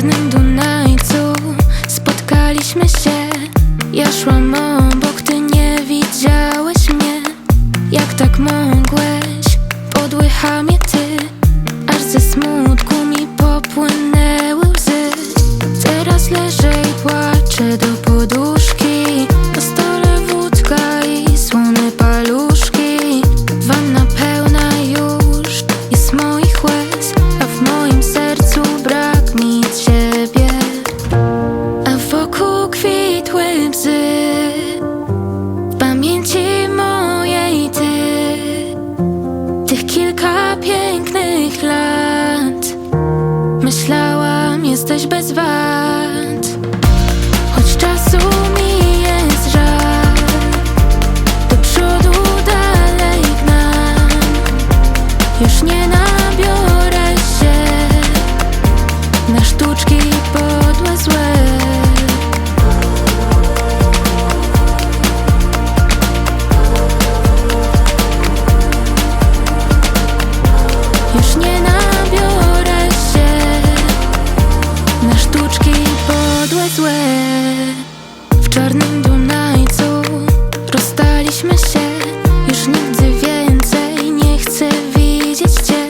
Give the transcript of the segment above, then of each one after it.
czarnym Dunajcu. Spotkaliśmy się Ja szłam obok, ty nie widziałeś mnie. Jak tak mogłeś? Podły chamie ty Aż ze smutku mi popłynęły łzy. Teraz leżę i płaczę do Tych kilka pięknych lat. Myślałam, jesteś bez wad. Choć czasu mi jest żal Do przodu dalej gnam. Już nie nabiorę W czarnym Dunajcu rozstaliśmy się. Już nigdy więcej nie chcę widzieć cię.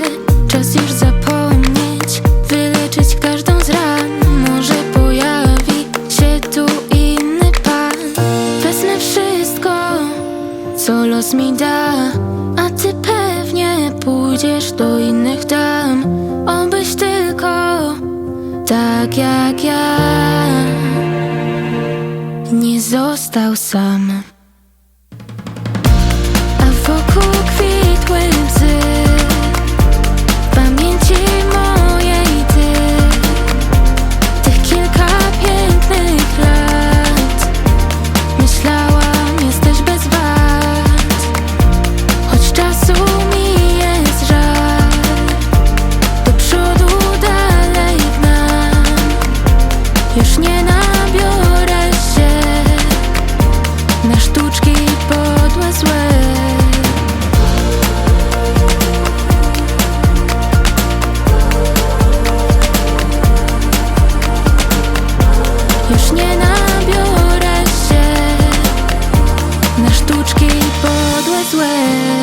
Czas już zapomnieć, wyleczyć każdą z ran. Może pojawi się tu inny pan. Wezmę wszystko, co los mi da. A ty pewnie pójdziesz do innych dam. Obyś tylko tak jak ja Nie został sam swear